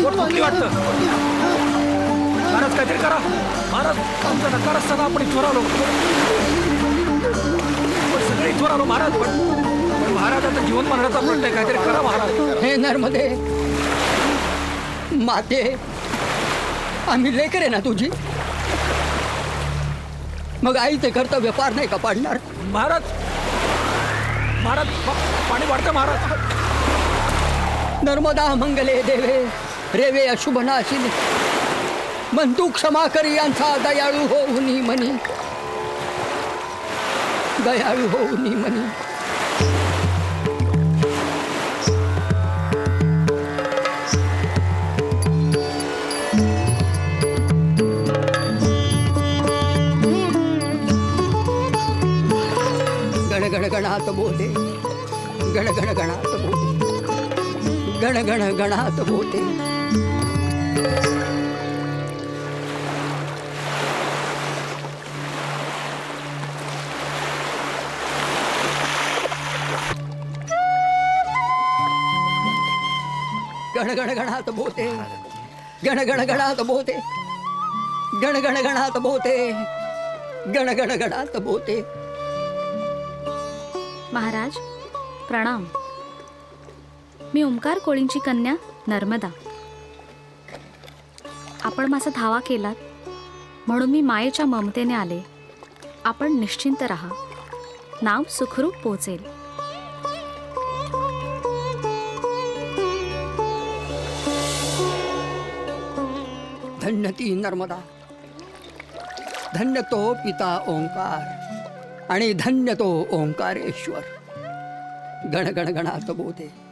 वाटतं. महाराज काहीतरी करा. महाराज आमचा नकार असताना आपण इथवर आलो आपण सगळे इथवर आलो महाराज. पण पण महाराज आता जीवन मरणाचा प्रश्न आहे. काहीतरी करा महाराज. हे नर्मदे माते आम्ही लेकर आहे ना तुझी? मग आईचे कर्तव्य पार नाही का पाडणार? महाराज महाराज पा- पाणी वाढतं महाराज. नर्मदा मंगले देवे रेवे अशुभ नाशिनी म्हणतू क्षमा करी यांचा दयाळू होऊनी म्हणी. दयाळू होऊनी म्हणी. गण गण गणात बोले. गण गण गणात बोले. गण गण गणात बोले. गण बोते. गण बोते. गण बोते. गण बोते. महाराज प्रणाम. मी ओंकार कोळींची कन्या नर्मदा. आपण माझा धावा केलात. म्हणून मी मायेच्या ममतेने आले. आपण निश्चिंत राहा. नाव सुखरूप पोचेल. धन्य ती नर्मदा. धन्य तो पिता ओंकार. आणि धन्य तो ओंकारेश्वर. गण गण गणात बोधे.